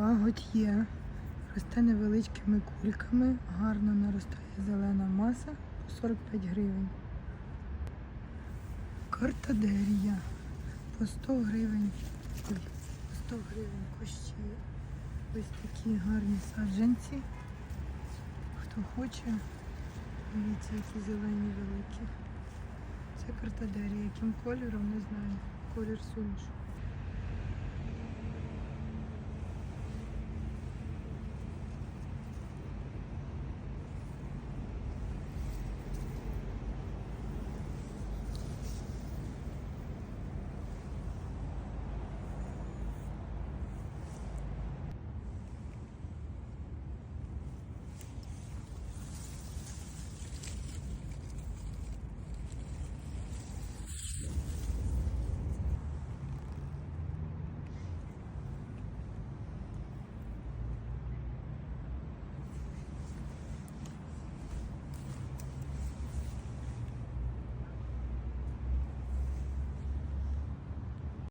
Пагодь є. Росте невеличкими кульками, гарно наростає зелена маса по 45 гривень. Картадерія по 100 гривень. Ой, по 100 гривень кущі. Ось такі гарні саджанці. Хто хоче, дивіться, які зелені великі. Це картадерія. Яким кольором, не знаю. Колір суміш.